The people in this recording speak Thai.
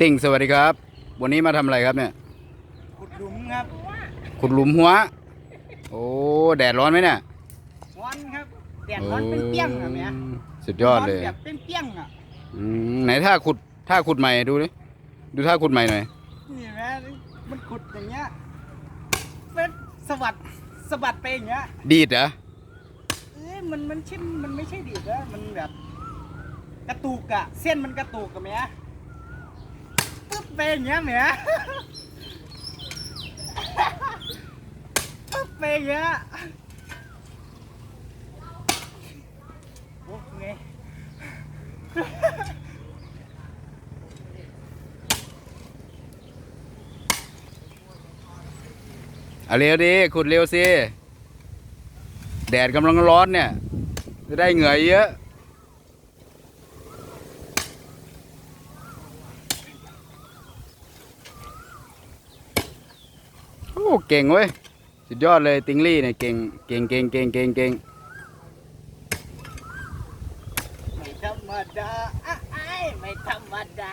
ติ่งสวัสดีครับ วันนี้มาทำอะไรครับเนี่ย ขุดหลุมครับ ขุดหลุมหัว โอ้ แดดร้อนไหมเนี่ย ร้อนครับ แดดร้อนเป็นเปี้ยงๆอะแม่โสุดยอดเลยร้นแบบเป็นเปี้ยงๆอะอืมไหนท่าขุดท่าขุดใหม่ดูดิ ดูท่าขุดใหม่หน่อย นี่แม่มันขุดอย่างเงี้ยเป็นสวัดสะบัดไปอย่างเงี้ย ดีดเหรอเอ้ยมันมันชิมมันไม่ใช่ดีดนะมันแบบกระตุกอะเส้นมันกระตุกอะแม่ปึ๊ บไปอย่างเงี้ยแม่ปึ๊บไปอย่างเงี้ยโอ้ไงเอาเร็วดิขุดเร็วสิ แดดกำลังร้อนเนี่ย จะได้เหงื่อเยอะ อ้เก่งเว้ย สุดยอดเลยติงลี่เนี่ยเก่ง เก่งเก่งเก่งเก่งเก่งไม่ธรรมดาอ้ายไม่ธรรมดา